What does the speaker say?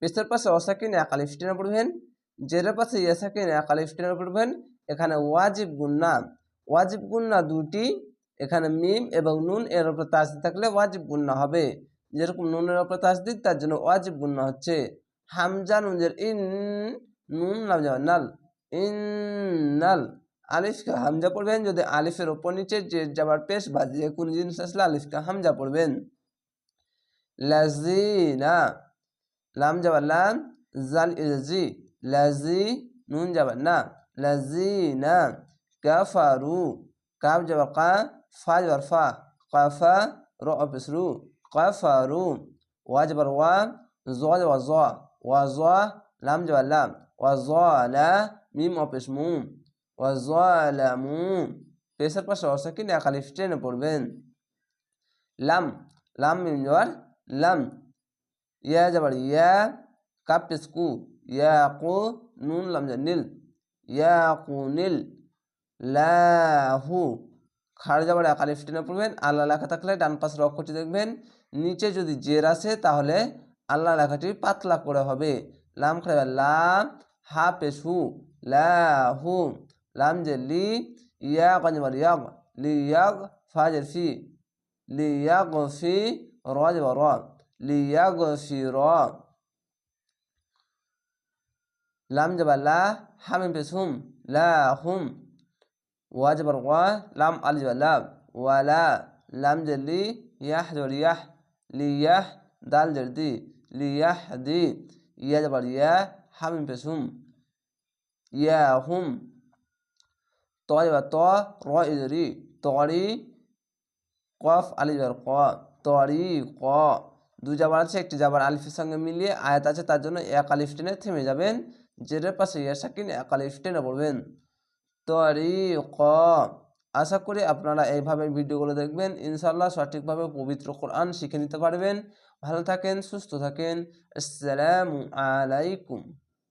পেশের পাশে অসাকিন এক আলিফ টেনে পড়বেন, জেরের পাশে ইয়াসাকিন এক আলিফ পড়বেন, এখানে ওয়াজিব গুন্না ওয়াজিব গুন্না দুটি এখানে মিম এবং নুন এর উপর তাসদিদ থাকলে ওয়াজিব গুন্না হবে। যেরকম নুনের উপর তাসদিদ তার জন্য ওয়াজিব গুন্না হচ্ছে। হামজা নুনের ইন, নুন নাম যাবে নাল ইন নাল আলিফকে হামজা পড়বেন যদি আলিফের ওপর নিচে যে যাবার পেশ বা যে কোনো জিনিস আসলে আলিফকে হামজা পড়বেন। লাজিনা লাম যাবার লাম জাল ইজি লাজি নুন যাবার না লাজিনা কাফারু, কাফ যাবার কা, ফা যাবার ফা, কাফা, র অফিস রু কাফারু, ওয়া যাবার ওয়া, জ যাবার জ, ওয়া জ, লাম যাবার লাম, ওয়া জ লা মিম অফিস মুম। ওয়া জ লামু পেশার পাশে অসাকিন এক আলিফ টেনে পড়বেন। লাম লাম মিম যাবার লাম। ইয়া যাবার ইয়া কাপ পেশ কু ইয়া কু নুন, লাম নীল। ইয়া কু নীল লাহু খাড় যাবার এক আলিফ টেনে পড়বেন, আল্লাহ লেখা থাকলে ডান পাশের অক্ষরটি দেখবেন। নিচে যদি জের আসে তাহলে আল্লাহ লেখাটি পাতলা করে হবে। লাম খাড়া লাম হা পেশু লাহু লাম যে লি ইয়া কাঞ্জবার ইয়াগ লি ইয়াগ ফাজের ফি লি ইয়াগ ফি র যাবার র লি ইয়াগ ফি র লাম যাবার লা হামিম পেশুম লা হুম ওয়া যাবার ওয়া লাম আল যাবার লাম ওয়ালা লাম জলি ইয়াহ যাবার ইয়াহ লিয়াহ দাল হুম ত ত র তরি কফ আলি যাবার ক তরি ক দুই জাবার আছে, একটি জাবার আলিফের সঙ্গে মিলিয়ে আয়াত আছে, তার জন্য এক আলিফ টেনে থেমে যাবেন। জেরের পাশে ইয়া সাকিন এক আলিফ টেনে পড়বেন। তরি ক। আশা করি আপনারা এইভাবে ভিডিওগুলো দেখবেন। ইনশাল্লাহ সঠিকভাবে পবিত্র কোরআন শিখে নিতে পারবেন। ভালো থাকেন, সুস্থ থাকেন। আসসালামু আলাইকুম।